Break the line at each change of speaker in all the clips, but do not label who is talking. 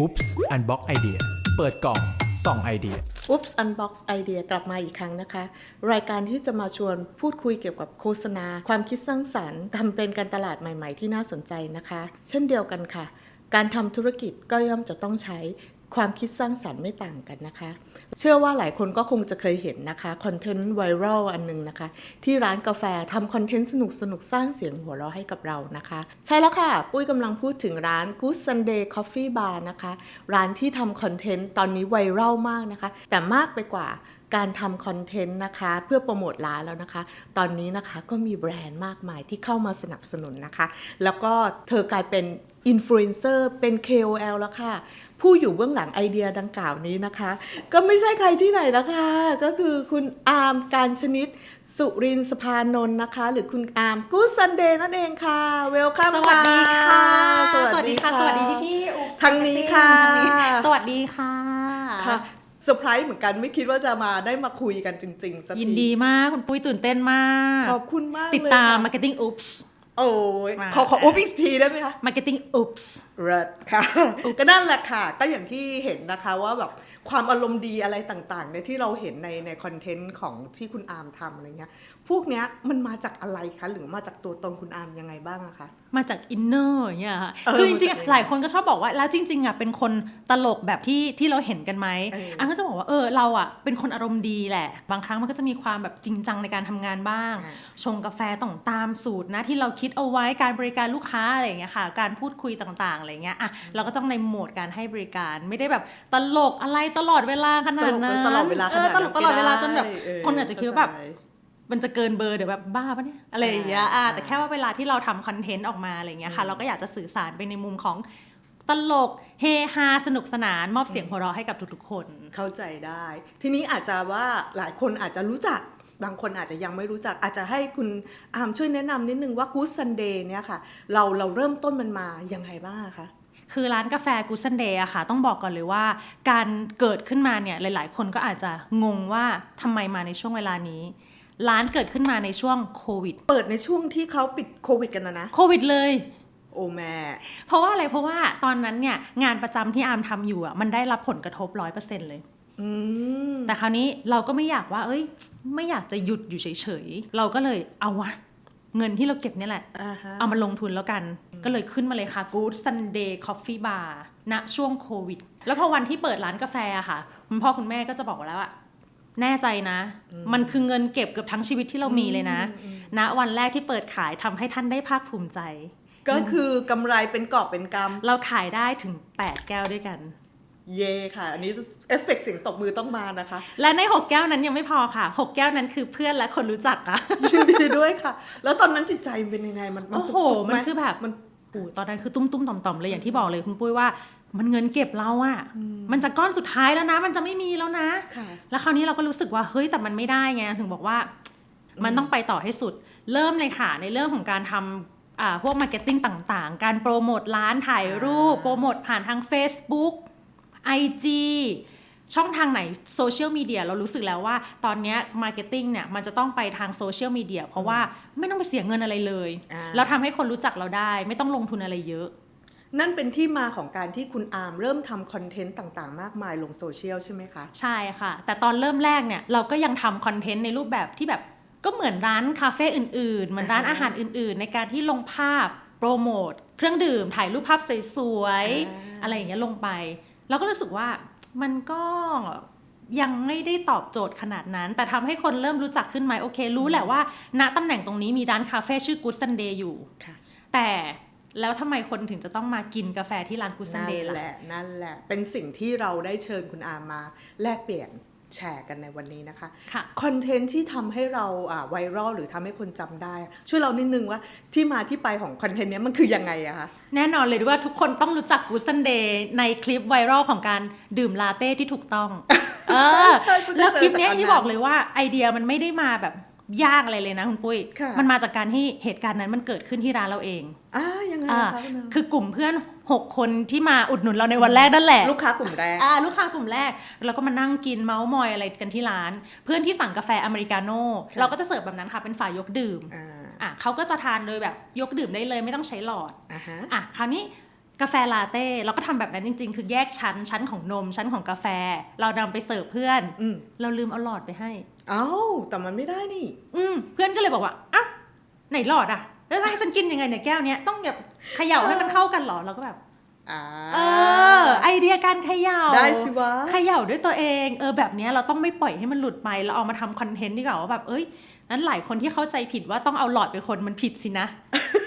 Oops Unbox Idea เปิดกล่องส่องไอเดีย
Oops Unbox Idea กลับมาอีกครั้งนะคะ รายการที่จะมาชวนพูดคุยเกี่ยวกับโฆษณา ความคิดสร้างสรรค์ทำเป็นการตลาดใหม่ ๆ ที่น่าสนใจนะคะ เช่นเดียวกันค่ะ การทำธุรกิจก็ย่อมจะต้องใช้ ความคิดสร้างสรรค์ไม่ต่างกันนะคะ เชื่อว่าหลายคนก็คงจะเคยเห็นนะคะคอนเทนต์ไวรัลอันหนึงนะคะ ที่ร้านกาแฟทำคอนเทนต์สนุกสนุกสร้างเสียงหัวเราะให้กับเรานะคะ ใช่แล้วค่ะ ปุ้ยกำลังพูดถึงร้าน Good Sunday Coffee Bar นะคะ ร้านที่ทำคอนเทนต์ตอนนี้ไวรัลมากนะคะ แต่มากไปกว่า การทำคอนเทนต์นะคะ เพื่อโปรโมทร้านแล้วนะคะ ตอนนี้นะคะก็มีแบรนด์มากมายที่เข้ามาสนับสนุนนะคะ แล้วก็เธอกลายเป็นอินฟลูเอนเซอร์เป็น KOL แล้วค่ะ ผู้อยู่เบื้องหลังไอเดียดังกล่าวนี้นะคะ ก็ไม่ใช่ใครที่ไหนนะคะ ก็คือคุณอาร์มการชนิดสุรินทร์สภานนท์นะคะ หรือคุณอาร์มกู๊ดซันเดย์นั่นเองค่ะเวลคัม
สวัสดีค่ะ
สวัสดีค่ะ
สวัสดีพี่พี่ๆอุ๊บ
ทางนี้ค่ะ
ทางนี้สวัสดีค่ะ
ค่ะ เซอร์ไพรส์เหมือนกันไม่คิดว่าจะมาได้มาคุยกันจริงๆสักที
ยินดีมากคุณปุ้ยตื่นเต้นมาก
ขอบคุณมากเลย
ติดตาม
ค่ะ
Marketing Oops
โอ้ย
มา
ขอขออุ๊บอีกทีได้ไหมคะ
Marketing Oops
เริศค่ะ ก็นั่นแหละค่ะ ก็อย่างที่เห็นนะคะว่าแบบความอารมณ์ดีอะไรต่างๆเนี่ยที่เราเห็นในในคอนเทนต์ของที่คุณอาร์มทำอะไรเงี้ย พวกเนี้ยมันมาจากอะไรคะ หรือมาจากตัวตนคุณอาร์มยังไงบ้างอะคะ
มาจากอินเนอร์อย่างเงี้ยค่ะ
เออ
คือจริง
มาจาก
ๆหลายคนก็ชอบบอกว่าแล้วจริง ๆอะเป็นคนตลกแบบที่ที่เราเห็นกันไหม
เอออั
อันก็จะบอกว่าเออเราอะเป็นคนอารมณ์ดีแหละ บางครั้งมันก็จะมีความแบบจริงจังในการทำงานบ้าง
อ่า
ชงกาแฟต้องตามสูตรนะที่เราคิดเอาไว้การบริการลูกค้าอะไรอย่างเงี้ยค่ะ การพูดคุยต่างๆอะไรเงี้ยอะเราก็ต้องในโหมดการให้บริการไม่ได้แบบตลกอะไรตลอดเวลาขนาดนั้น
ตลอดเวลาขนาดนั้น
เออตลกตลอดเวลาจนแบบ
ไม่ได้เออ
คนอาจจะคิดว่าแบบ
เข้าใจ
มันจะเกินเบอร์เดี๋ยวแบบบ้าปะเนี่ยอะไรอย่างเงี้ย
อ่า
อ่าแต่แค่ว่าเวลาที่เราทำคอนเทนต์ออกมาอะไรเงี้ยค่ะ เราก็อยากจะสื่อสารไปในมุมของตลกเฮฮาสนุกสนานมอบเสียงหัวเราะให้กับทุกๆคน
เข้าใจได้ ทีนี้อาจจะว่าหลายคนอาจจะรู้จักบางคนอาจจะยังไม่รู้จักอาจจะให้คุณอาร์มช่วยแนะนำนิดนึงว่า Good Sunday เนี่ยค่ะ เราเราเริ่มต้นมันมายังไงบ้างอะคะ
คือร้านกาแฟกูซันเดย์อะค่ะ ต้องบอกก่อนเลยว่า การเกิดขึ้นมาเนี่ยหลาย ๆ คนก็อาจจะงงว่าทำไมมาในช่วงเวลานี้ ร้านเกิดขึ้นมาในช่วงโควิด
เปิดในช่วงที่เขาปิดโควิดกันนะนะ
โควิดเลย
โอ้แม่
เพราะว่าอะไรเพราะว่าตอนนั้นเนี่ยงานประจำที่อาร์มทำอยู่อะมันได้รับผลกระทบร้อยเปอร์เซ็นต์เลย
อืม
แต่คราวนี้เราก็ไม่อยากว่า เอ้ย ไม่อยากจะหยุดอยู่เฉยๆ เราก็เลยเอาวะ เงินที่เราเก็บเนี่ยแหละ
อ่าฮะ
เอามาลงทุนแล้วกัน ก็เลยขึ้นมาเลยค่ะ Good Sunday Coffee Bar ณช่วงโควิด แล้วพอวันที่เปิดร้านกาแฟอะค่ะ คุณพ่อคุณแม่ก็จะบอกแล้วอะ แน่ใจนะ มันคือเงินเก็บเกือบทั้งชีวิตที่เรามีเลยนะณวันแรกที่เปิดขายทำให้ท่านได้ภาคภูมิใจ
ก็คือกำไรเป็นกอบเป็นก
เราขายได้ถึง 8 แก้วด้วยกันำ
เย่ค่ะ อันนี้เอฟเฟกต์เสียงตบมือต้องมานะคะ
และใน 6 แก้วนั้นยังไม่พอค่ะ 6 แก้วนั้นคือเพื่อนและคนรู้จักอะ
ยินดีด้วยค่ะ แล้วตอนนั้นจิตใจเป็นยังไงมันมัน
โอ้โห
ตุกๆ
มัน
ไห
คือแบบ
มัน
โอ้ตอนนั้นคือตุ้มตุ้มๆต่อมต่อมๆเลยอย่างที่บอกเลยคุณปุ้ยว่า มันเงินเก็บเราอะมันจะก้อนสุดท้ายแล้วนะ มันจะไม่มีแล้วนะ
ค่ะ
แล้วคราวนี้เราก็รู้สึกว่าเฮ้ยแต่มันไม่ได้ไงถึงบอกว่า มันต้องไปต่อให้สุด เริ่มเลยค่ะในเรื่องของการทำอ่าพวกมาร์เก็ตติ้งต่างๆ การโปรโมทร้านถ่ายรูป
อ่า
โปรโมทผ่านทาง Facebook IG ช่องทางไหนโซเชียลมีเดียเรารู้สึกแล้วว่าตอนเนี้มาร์เก็ตติ้งเนี่ยมันจะต้องไปทางโซเชียลมีเดียเพราะว่าไม่ต้องไปเสียเงินอะไรเลย
อ่า
เราทำให้คนรู้จักเราได้ ไม่ต้องลงทุนอะไรเยอะ
นั่นเป็นที่มาของการที่คุณอาร์มเริ่มทำคอนเทนต์ต่างๆ มากมายลงโซเชียลใช่ไหมคะ
ใช่ค่ะ แต่ตอนเริ่มแรกเนี่ยเราก็ยังทำคอนเทนต์ในรูปแบบที่แบบก็เหมือนร้านคาเฟ่อื่นๆ เหมือนร้าน
อ่าฮะ
อาหารอื่นๆ ในการที่ลงภาพโปรโมทเครื่องดื่มถ่ายรูปภาพสวย
อ่า
ๆอะไรอย่างเงี้ยลงไป เราก็รู้สึกว่ามันก็ยังไม่ได้ตอบโจทย์ขนาดนั้น แต่ทำให้คนเริ่มรู้จักขึ้นไหมโอเค รู้แหละว่า ณตำแหน่งตรงนี้มีร้านคาเฟ่ชื่อ Good Sunday อยู่
ค่ะ
แต่ แล้วทำไมคนถึงจะต้องมากินกาแฟที่ร้าน Good
นั่น
Sunday
แห
ล่ะ
ละนั่นแหละเป็นสิ่งที่เราได้เชิญคุณอาร์มมาแลกเปลี่ยนแชร์กันในวันนี้นะคะ
ค่ะ
คอนเทนต์ที่ทำให้เราอ่าไวรัลหรือทำให้คนจำได้ ช่วยเรานิดนึงว่าที่มาที่ไปของคอนเทนต์เนี้ยมันคือยังไงอะคะ
แน่นอนเลยว่าทุกคนต้องรู้จัก Good Sunday ในคลิปไวรัลของการดื่มลาเต้ที่ถูกต้อง เออ
ใช่เพิ่งจะ
แล้วคลิปเนี้ย
เจอจากอันนั้น
ที่บอกเลยว่าไอเดียมันไม่ได้มาแบบ ยากอะไรเลยนะคุณปุ้ย
ค่ะ
มันมาจากการที่เหตุการณ์นั้นมันเกิดขึ้นที่ร้านเราเอง
อ่ายังไง
อ่า
อะคะคุณอาร์ม
คือกลุ่มเพื่อน 6 คนที่มาอุดหนุนเราในวันแรกนั่นแหละ
ลูกค้ากลุ่มแรก
อ่าลูกค้ากลุ่มแรก เราก็มานั่งกินเมาส์มอยอะไรกันที่ร้าน เพื่อนที่สั่งกาแฟอเมริกาโน่
ค่ะ
เราก็จะเสิร์ฟแบบนั้นค่ะ เป็นฝ่ายยกดื่ม
อ่า
อะเขาก็จะทานโดยแบบยกดื่มได้เลยไม่ต้องใช้หลอด
อ่าฮะ
อะคราวนี้กาแฟลาเต้เราก็ทำแบบนั้นจริง ๆ คือแยกชั้นชั้นของนมชั้นของกาแฟ เรานำไปเสิร์ฟเพื่อน
อืม
เราลืมเอาหลอดไปให้
เอ้าแต่มันไม่ได้นี่
อืมเพื่อนก็เลยบอกว่าอ้าวไหนหลอดอะแล้วให้ฉันกินยังไงเนี่ยแก้วเนี้ยต้องแบบเขย่าให้มันเข้ากันเหรอเราก็แบบ
อ่า
เออ ไอเดียการเขย่า
ได้สิวะ
เขย่าด้วยตัวเอง เออแบบเนี้ยเราต้องไม่ปล่อยให้มันหลุดไปเราเอามาทำคอนเทนต์ดีกว่าว่าแบบเอ้ยนั้นหลายคนที่เข้าใจผิดว่าต้องเอาหลอดไปคนมันผิดสินะ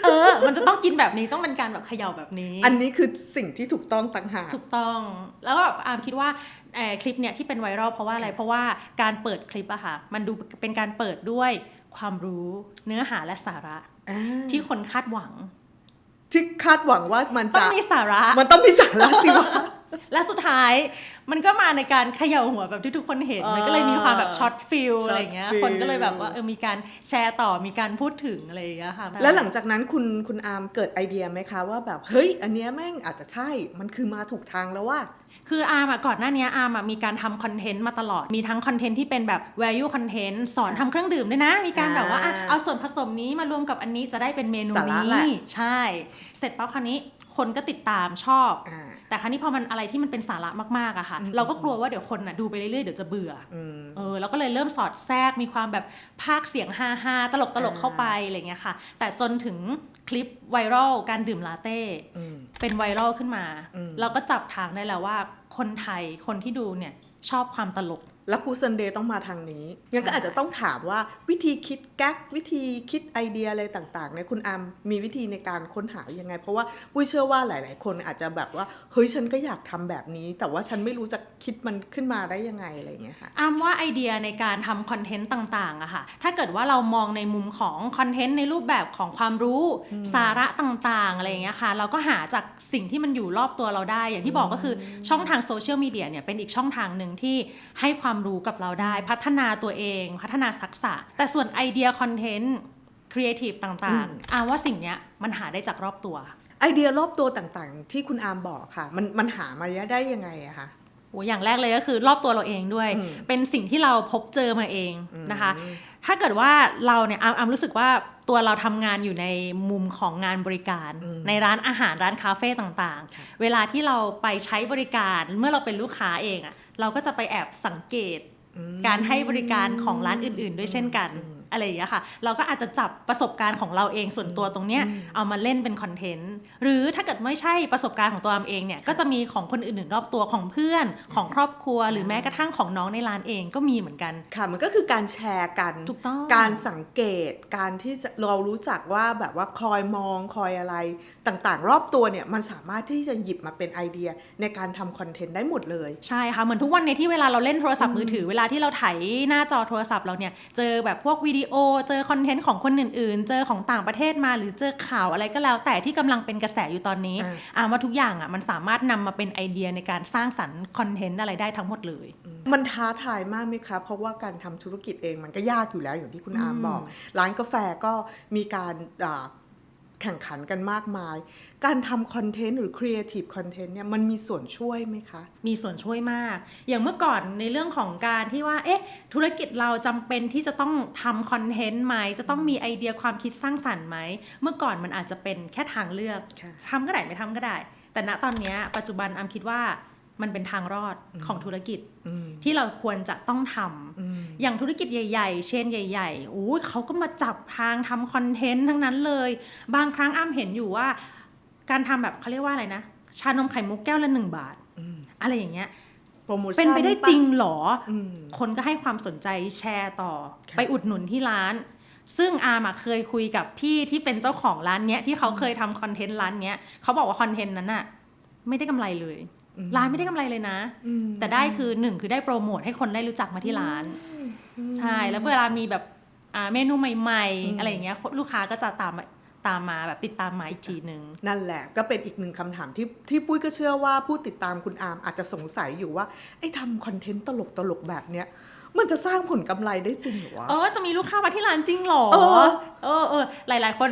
เออ มันจะต้องกินแบบนี้ต้องเป็นการแบบเขย่าแบบนี้
อันนี้คือสิ่งที่ถูกต้องต่างหาก
ถูกต้อง แล้วก็อามคิดว่าเอ่อคลิปเนี่ยที่เป็นไวรัลเพราะว่าอะไร เพราะว่าการเปิดคลิปอะค่ะ มันดูเป็นการเปิดด้วยความรู้เนื้อหาและสาระ
อ่า
ที่คนคาดหวัง
ที่คาดหวังว่ามัน
ต้อ
จะ
งมีสาระ
มันต้องมีสาระสิวะ
และสุดท้ายมันก็มาในการเขย่าหัวแบบที่ทุกคนเห็น
อ่ามั
มันก็เลยมีความแบบช็อตฟิล
ช็อต
อะไรอย่างเงี้ย
ฟิล
คนก็เลยแบบว่าเออมีการแชร์ต่อมีการพูดถึงอะไรอย่างเงี้ยค่ะ
แล้วหลังจากนั้นคุณคุณอาร์มเกิดไอเดียไหมคะว่าแบบเฮ้ยอันเนี้ยแม่งอาจจะใช่ มันคือมาถูกทางแล้วว่า
คืออาร์มอะก่อนหน้านี้อาร์มอะมีการทำคอนเทนต์มาตลอด มีทั้งคอนเทนต์ที่เป็นแบบ value content สอนทำเครื่องดื่มด้วยนะ มีการแบบว่าอะ
อ่า
เอาส่วนผสมนี้มารวมกับอันนี้จะได้เป็นเมนู
สาระ
นี้
แหละ
ใช่ เสร็จปั๊บคราวนี้ คนก็ติดตามชอบ
อ่า
แต่ครั้นี้พอมันอะไรที่มันเป็นสาระมากๆอะค่ะ เราก็กลัวว่าเดี๋ยวคนอะดูไปเรื่อยๆเดี๋ยวจะเบื่อ
อืม
เออแล้วก็เลยเริ่มสอดแทรกมีความแบบภาคเสียงฮาฮาตลกตลกๆเข้าไปอะไรเงี้ยค่ะ แต่จนถึงคลิปไวรัลการดื่มลาเต้
อืม
เป็นไวรัลขึ้นมา
อืม
เราก็จับทางได้แล้วว่าคนไทยคนที่ดูเนี่ยชอบความตลก
แล้วกูซันเดย์ต้องมาทางนี้งั้นก็อาจจะต้องถามว่าวิธีคิดแก๊กวิธีคิดไอเดียอะไรต่างๆเนี่ยคุณอาร์มมีวิธีในการค้นหายังไง เพราะว่าปุ้ยเชื่อว่าหลาย ๆ คนอาจจะแบบว่าเฮ้ยฉันก็อยากทำแบบนี้ แต่ว่าฉันไม่รู้จะคิดมันขึ้นมาได้ยังไงอะไรอย่างเงี้ยค่ะ
อ้ามว่าไอเดียในการทำคอนเทนต์ต่างๆอะค่ะถ้าเกิดว่าเรามองในมุมของคอนเทนต์ในรูปแบบของความรู้สาระต่างๆอะไรอย่างเงี้ยค่ะเราก็หาจากสิ่งที่มันอยู่รอบตัวเราได้ อย่างที่บอกก็คือช่องทางโซเชียลมีเดียเนี่ยเป็นอีกช่องทางหนึ่งที่ให้ความรู้กับเราได้ พัฒนาตัวเอง พัฒนาทักษะ แต่ส่วนไอเดียคอนเทนต์ครีเอทีฟต่างๆอาว่าสิ่งเนี้ยมันหาได้จากรอบตัว
ไอเดียรอบตัวต่างๆ ที่คุณอาร์มบอกค่ะ มันมันหามาได้ยังไงอะคะ
โอ้อย่างแรกเลยก็คือรอบตัวเราเองด้วย
อืม
เป็นสิ่งที่เราพบเจอมาเอง
อืม
นะคะ ถ้าเกิดว่าเราเนี่ยอามอามรู้สึกว่า ตัวเราทำงานอยู่ในมุมของงานบริการ ในร้านอาหารร้านคาเฟ่ต่างๆ เวลาที่เราไปใช้บริการเมื่อเราเป็นลูกค้าเองอะเราก็จะไปแอบสังเกตการให้บริการของร้านอื่น ๆ ด้วยเช่นกัน อะไรอย่างเงี้ยค่ะ เราก็อาจจะจับประสบการณ์ของเราเองส่วนตัวตรงเนี้ยเอามาเล่นเป็นคอนเทนต์หรือถ้าเกิดไม่ใช่ประสบการณ์ของตัวอามเองเนี่ยก็จะมีของคนอื่นๆรอบตัวของเพื่อนของครอบครัว หรือแม้กระทั่งของน้องในร้านเองก็มีเหมือนกัน
ค่ะมันก็คือการแชร์กัน
ถูกต้อง
การสังเกตการที่จะเรารู้จักว่าแบบว่าคอยมองคอยอะไรต่างๆ รอบตัวเนี่ยมันสามารถที่จะหยิบมาเป็นไอเดียในการทำคอนเทนต์ได้หมดเลย
ใช่ค่ะ เหมือนทุกวันในที่เวลาเราเล่นโทรศัพท์มือถือเวลาที่เราไถหน้าจอโทรศัพท์เราเนี่ยเจอแบบพวกวิดีโอ เจอคอนเทนต์ของคนอื่นๆ เจอของต่างประเทศมา หรือเจอข่าวอะไรก็แล้ว แต่ที่กำลังเป็นกระแสอยู่ตอนนี้
อ่า
อ่าว่าทุกอย่างอะมันสามารถนำมาเป็นไอเดียในการสร้างสรรค์คอนเทนต์อะไรได้ทั้งหมดเลย
มันท้าทายมากไหมคะเพราะว่าการทำธุรกิจเองมันก็ยากอยู่แล้วอย่างที่คุณอาร์มบอก ร้านกาแฟก็มีการอ่า แข่งขันกันมากมาย การทำคอนเทนต์หรือครีเอทีฟคอนเทนต์เนี่ยมันมีส่วนช่วยไหมคะ
มีส่วนช่วยมาก อย่างเมื่อก่อนในเรื่องของการที่ว่า เอ๊ะ ธุรกิจเราจำเป็นที่จะต้องทำคอนเทนต์ไหม จะต้องมีไอเดียความคิดสร้างสรรค์ไหม เมื่อก่อนมันอาจจะเป็นแค่ทางเลือก
ค่ะ
ทำก็ได้ไม่ทำก็ได้ แต่ณตอนเนี้ยปัจจุบันอามคิดว่า มันเป็นทางรอดของธุรกิจ
อืม
ที่เราควรจะต้องทำ
อืม
อย่างธุรกิจใหญ่ๆ เชนใหญ่ๆอู้ยเขาก็มาจับทางทำคอนเทนต์ทั้งนั้นเลย บางครั้งอ้ำเห็นอยู่ว่า การทำแบบเขาเรียกว่าอะไรนะ ชานมไข่มุกแก้วละหนึ่งบาท
อืม
อะไรอย่างเงี้ย
โปรโมชั่น
เป็นไปได้จริงเหรอ
อืม
คนก็ให้ความสนใจแชร์ต่อ
ค่ะ
ไปอุดหนุนที่ร้าน ซึ่งอาร์มอะเคยคุยกับพี่ที่เป็นเจ้าของร้านเนี้ยที่เขาเคยทำคอนเทนต์ร้านเนี้ยเขาบอกว่าคอนเทนต์นั้นอะไม่ได้กำไรเลย ร้านไม่ได้กำไรเลยนะ
อืม
แต่ได้คือหนึ่งคือได้โปรโมทให้คนได้รู้จักมาที่ร้าน ใช่ แล้วเวลามีแบบอ่าเมนูใหม่
อืม
ๆอะไรอย่างเงี้ยลูกค้าก็จะตามมาตามมาแบบติดตามมาอีกทีหนึ่ง
นั่นแหละก็เป็นอีกหนึ่งคำถามที่ที่ปุ้ยก็เชื่อว่าผู้ติดตามคุณอาร์มอาจจะสงสัยอยู่ว่าไอ้ทำคอนเทนต์ตลกตลกๆแบบเนี้ย มันจะสร้างผลกำไรได้จริงเหรอวะ
เออจะมีลูกค้ามาที่ร้านจริงเหรอ
เออ
เออเออหลาย ๆ คน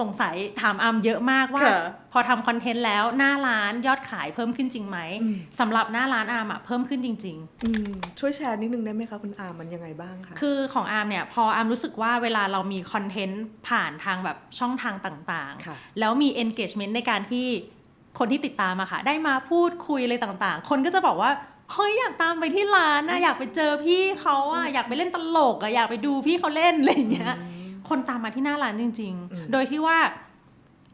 สงสัยถามอาร์มเยอะมากว่า
ค่ะ
พอทำคอนเทนต์แล้วหน้าร้านยอดขายเพิ่มขึ้นจริงไหม
อืม
สำหรับหน้าร้านอาร์มอะเพิ่มขึ้นจริงๆ
อืมช่วยแชร์นิดนึงได้ไหมคะคุณอาร์มมันยังไงบ้างคะ
คือของอาร์มเนี่ยพออาร์มรู้สึกว่าเวลาเรามีคอนเทนต์ผ่านทางแบบช่องทางต่าง
ค่ะ
ๆแล้วมี engagement ในการที่คนที่ติดตามอะค่ะ ได้มาพูดคุยอะไรต่างๆ คนก็จะบอกว่า เฮ้ยอยากตามไปที่ร้านนะอยากไปเจอพี่เขาอะอยากไปเล่นตลกอะอยากไปดูพี่เขาเล่นอะไรอย่างเงี้ยคนตามมาที่หน้าร้านจริง
อืม
ๆโดยที่ว่า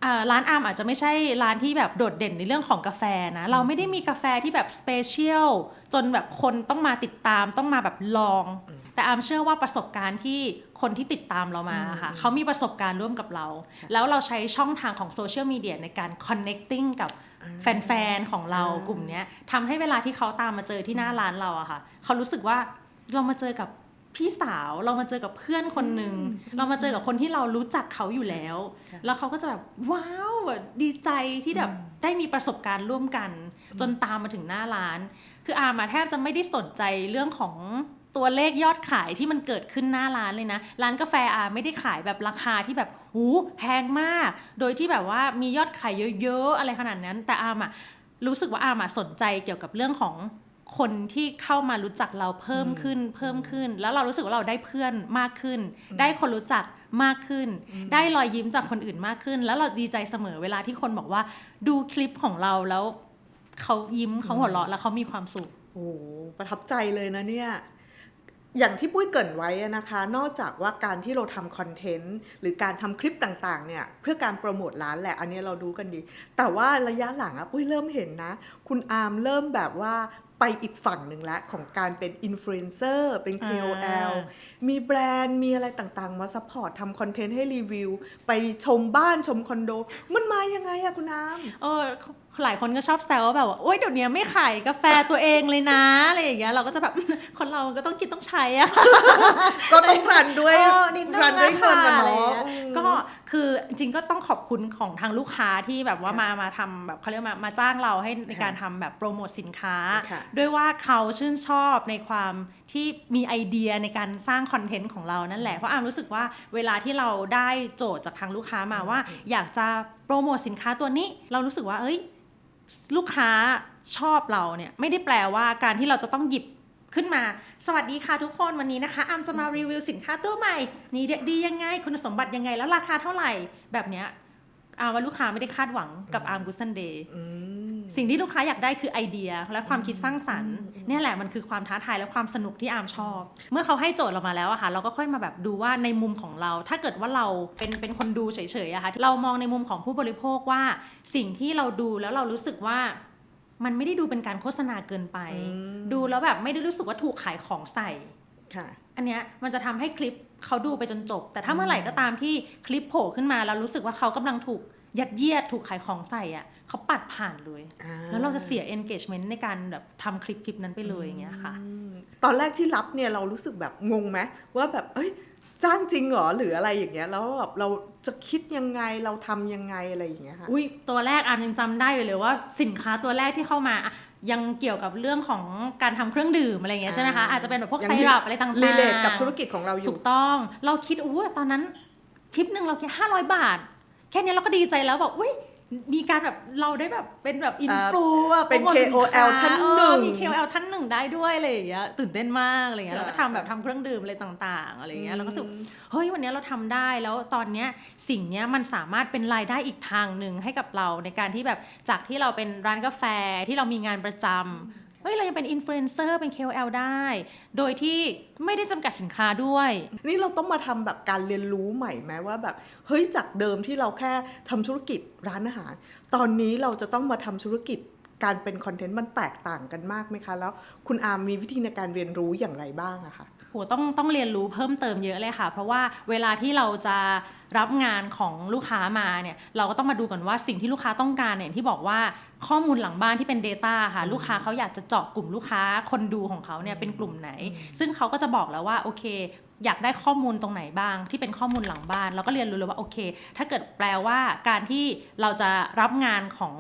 อ่าร้านอาร์มอาจจะไม่ใช่ร้านที่แบบโดดเด่นในเรื่องของกาแฟนะ เราไม่ได้มีกาแฟที่แบบสเปเชียลจนแบบคนต้องมาติดตามต้องมาแบบลอง แต่อาร์มเชื่อว่าประสบการณ์ที่คนที่ติดตามเรามาค่ะเขามีประสบการณ์ร่วมกับเรา แล้วเราใช้ช่องทางของโซเชียลมีเดียในการ connecting กับ แฟนๆของเรา
อ่าก
ลุ่มเนี้ยทำให้เวลาที่เขาตามมาเจอที่หน้าร้านเราอะค่ะ เขารู้สึกว่าเรามาเจอกับพี่สาวเรามาเจอกับเพื่อนคนหนึ่งเรามาเจอกับคนที่เรารู้จักเขาอยู่แล้ว
ค่ะ
แล้วเขาก็จะแบบว้าวแบบดีใจที่แบบได้มีประสบการณ์ร่วมกัน จนตามมาถึงหน้าร้าน คืออามาแทบจะไม่ได้สนใจเรื่องของ ตัวเลขยอดขายที่มันเกิดขึ้นหน้าร้านเลยนะ ร้านกาแฟอาไม่ได้ขายแบบราคาที่แบบหูแพงมาก โดยที่แบบว่ามียอดขายเยอะๆ อะไรขนาดนั้น แต่อามอะรู้สึกว่าอามอะสนใจเกี่ยวกับเรื่องของคนที่เข้ามารู้จักเราเพิ่มขึ้นเพิ่มขึ้น แล้วเรารู้สึกว่าเราได้เพื่อนมากขึ้น ได้คนรู้จักมากขึ้น ได้รอยยิ้มจากคนอื่นมากขึ้น แล้วเราดีใจเสมอเวลาที่คนบอกว่า ดูคลิปของเราแล้วเขายิ้มเขาหัวเราะแล้วเขามีความสุข
โอ้โหประทับใจเลยนะเนี่ย อย่างที่ปุ้ยเกรินไว้อะนะคะ นอกจากว่าการที่เราทำคอนเทนต์หรือการทำคลิปต่างๆเนี่ยเพื่อการโปรโมทร้านแหละอันนี้เราดูกันดี แต่ว่าระยะหลังอะปุ้ยเริ่มเห็นนะ คุณอาร์มเริ่มแบบว่าไปอีกฝั่งหนึ่งแล้วของการเป็นอินฟลูเอนเซอร์เป็น KOL
อ่า
มีแบรนด์มีอะไรต่างๆ มาซัพพอร์ตทำคอนเทนต์ให้รีวิว ไปชมบ้านชมคอนโด มันมายังไงอะคุณอาร์ม
เออ หลายคนก็ชอบแซวว่าแบบว่าโอ๊ยเดี๋ยวนี้ไม่ขายกาแฟตัวเองเลยนะอะไรอย่างเงี้ยเราก็จะแบบคนเราก็ต้องกินต้องใช้อะ
ก็ต้องรันด้วย
เออนิดนึง
รันด้วยเงินนะ
อะไร
เนาะ
เงี้ย
อืม
ก็คือจริงๆก็ต้องขอบคุณของทางลูกค้าที่แบบว่า
ค่ะ
มามาทำแบบเขาเรียกมามาจ้างเราให้ใน
ค่ะ
การทำแบบโปรโมทสินค้า
ค่ะ
ด้วยว่าเขาชื่นชอบในความที่มีไอเดียในการสร้างคอนเทนต์ของเรานั่นแหละเพราะอามรู้สึกว่าเวลาที่เราได้โจทย์จากทางลูกค้ามาว่า อยากจะโปรโมทสินค้าตัวนี้เรารู้สึกว่าเอ้ย ลูกค้าชอบเราเนี่ยไม่ได้แปลว่าการที่เราจะต้องหยิบขึ้นมา สวัสดีค่ะทุกคนวันนี้นะคะอามจะมารีวิวสินค้าตัวใหม่ นี่ดียังไง คุณสมบัติยังไงแล้วราคาเท่าไหร่แบบเนี้ยอาว่าลูกค้าไม่ได้คาดหวังกับอาร์มกุสันเดย์ สิ่งที่ลูกค้าอยากได้คือไอเดีย และความคิดสร้างสรรค์เนี่ยแหละมันคือความท้าทายและความสนุกที่อาร์มชอบ เมื่อเขาให้โจทย์เรามาแล้วอะค่ะ เราก็ค่อยมาแบบดูว่าในมุมของเรา ถ้าเกิดว่าเราเป็นเป็นคนดูเฉยๆอะค่ะเรามองในมุมของผู้บริโภคว่าสิ่งที่เราดูแล้วเรารู้สึกว่ามันไม่ได้ดูเป็นการโฆษณาเกินไป
อืม
ดูแล้วแบบไม่ได้รู้สึกว่าถูกขายของใส่
ค่ะ
อันเนี้ยมันจะทำให้คลิปเขาดูไปจนจบ แต่ถ้าเมื่อไหร่ก็ตามที่คลิปโผล่ขึ้นมาแล้วรู้สึกว่าเขากำลังถูก ยัดเยียดถูกขายของใส่อะเขาปัดผ่านเลย
อ่า
แล้วเราจะเสีย engagement ในการแบบทำคลิปคลิปนั้นไปเลยอย่างเงี้ยค่ะ
อืมตอนแรกที่รับเนี่ยเรารู้สึกแบบงงไหมว่าแบบเอ้ยจ้างจริงเหรอหรืออะไรอย่างเงี้ยแล้วแบบเราจะคิดยังไงเราทำยังไงอะไรอย่างเงี้ยค่ะ
อุ้ยตัวแรกอามยังจำได้อยู่เลยว่าสินค้าตัวแรกที่เข้ามาอะยังเกี่ยวกับเรื่องของการทำเครื่องดื่มอะไรอย่างเงี้ยใช่ไหมคะ
อ่า
อาจจะเป็นแบบพวก
ยั
ไซ
ง
รัปอะไรต่างๆ
รีเลทกับธุรกิจของเราอ
ถู
ยู่
กต้อง เราคิดอู้ตอนนั้นคลิปหนึ่งเราแค่ห้าร้อยบาท แค่นี้เราก็ดีใจแล้วแบบอุ้ยมีการแบบเราได้แบบเป็นแบบอินฟลูอะ
เป็น
โปรโมทสิ
KOL
ค้
ท่านหนึ่ง
เออมี KOL ท่านหนึ่งได้ด้วยอะไรอย่างเงี้ยตื่นเต้นมากอะไรเงี้ย
ค่ะ
แล้วก็ทำแบบทำเครื่องดื่มอะไรต่าง ๆอะไรเงี้ยเราก็รู้สึกเฮ้ยวันนี้เราทำได้แล้วตอนเนี้ยสิ่งเนี้ยมันสามารถเป็นรายได้อีกทางหนึ่งให้กับเราในการที่แบบจากที่เราเป็นร้านกาแฟที่เรามีงานประจำ เฮ้ยเรายังเป็นอินฟลูเอนเซอร์เป็น KOL ได้ โดยที่ไม่ได้จำกัดสินค้าด้วย
นี่เราต้องมาทำแบบการเรียนรู้ใหม่ไหมว่าแบบเฮ้ยจากเดิมที่เราแค่ทำธุรกิจร้านอาหาร ตอนนี้เราจะต้องมาทำธุรกิจการเป็นคอนเทนต์มันแตกต่างกันมากไหมคะ แล้วคุณอาร์มมีวิธีในการเรียนรู้อย่างไรบ้างอะคะ
โหต้องต้องเรียนรู้เพิ่มเติมเยอะเลยค่ะ เพราะว่าเวลาที่เราจะรับงานของลูกค้ามาเนี่ยเราก็ต้องมาดูก่อนว่าสิ่งที่ลูกค้าต้องการเนี่ยที่บอกว่าข้อมูลหลังบ้านที่เป็น Data ค่ะ ลูกค้าเขาอยากจะเจาะกลุ่มลูกค้าคนดูของเขาเนี่ยเป็นกลุ่มไหน ซึ่งเขาก็จะบอกแล้วว่าโอเค อยากได้ข้อมูลตรงไหนบ้าง ที่เป็นข้อมูลหลังบ้านเราก็เรียนรู้เลยว่าโอเค ถ้าเกิดแปลว่าการที่เราจะรับงานของ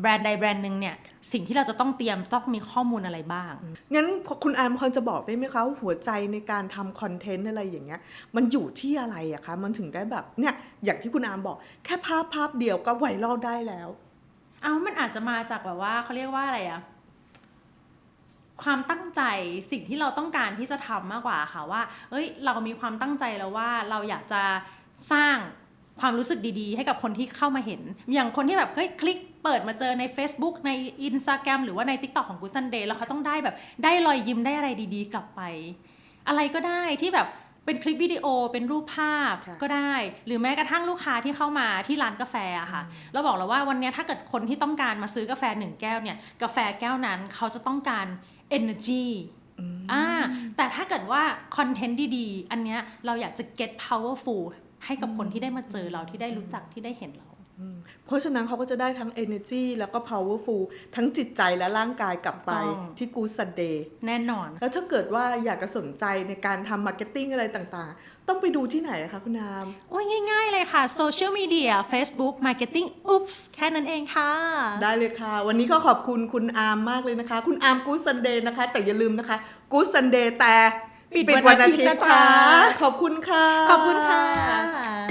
แบรนด์ใดแบรนด์หนึ่งเนี่ย สิ่งที่เราจะต้องเตรียมต้องมีข้อมูลอะไรบ้าง
งั้นคุณอาร์มพอจะบอกได้ไหมคะว่าหัวใจในการทำคอนเทนต์อะไรอย่างเงี้ย มันอยู่ที่อะไรอะคะมันถึงได้แบบเนี่ยอย่างที่คุณอาร์มบอก แค่ภาพภาพเดียวก็ไวรัลได้แล้ว
เอามันอาจจะมาจากแบบว่าเขาเรียกว่าอะไรอะความตั้งใจสิ่งที่เราต้องการที่จะทำมากกว่าค่ะว่า เอ้ย เรามีความตั้งใจแล้วว่าเราอยากจะสร้างความรู้สึกดีๆ ให้กับคนที่เข้ามาเห็น อย่างคนที่แบบเฮ้ยคลิก เปิดมาเจอใน Facebook ใน Instagram หรือว่าใน TikTok ของ Good Sunday แล้วเขาต้องได้แบบได้รอยยิ้มได้อะไรดีๆ กลับไป อะไรก็ได้ที่แบบเป็นคลิปวิดีโอเป็นรูปภาพ
ค่ะ
ก็ได้ หรือแม้กระทั่งลูกค้าที่เข้ามาที่ร้านกาแฟอะค่ะเราบอกแล้วว่าวันเนี้ยถ้าเกิดคนที่ต้องการมาซื้อกาแฟหนึ่งแก้วเนี่ยกาแฟแก้วนั้นเขาจะต้องการ energy อ่าแต่ถ้าเกิดว่าคอนเทนต์ดีๆ อันเนี้ยเราอยากจะ get powerful ให้กับคนที่ได้มาเจอเราที่ได้รู้จักที่ได้เห็นเรา
เพราะฉะนั้นเขาก็จะได้ทั้ง energy แล้วก็ powerful ทั้งจิตใจและร่างกายกลับไป
ถูกต้อง
ที่ Good Sunday
แน่นอน
แล้วถ้าเกิดว่าอยากจะสนใจในการทำมาร์เก็ตติ้งอะไรต่างๆ ต้องไปดูที่ไหนอะคะคุณนาม
โอ้ยง่ายๆเลยค่ะโซเชียลมีเดีย Facebook Marketing Oops แค่นั้นเองค่ะ
ได้เลยค่ะ วันนี้ก็ขอบคุณคุณอาร์มมากเลยนะคะ คุณอาร์ม Good Sunday นะคะ แต่อย่าลืมนะคะ Good Sunday แต่
ปิดวันอาทิตย์นะจ๊ะ
ขอบคุณค่ะ
ขอบคุณค่ะ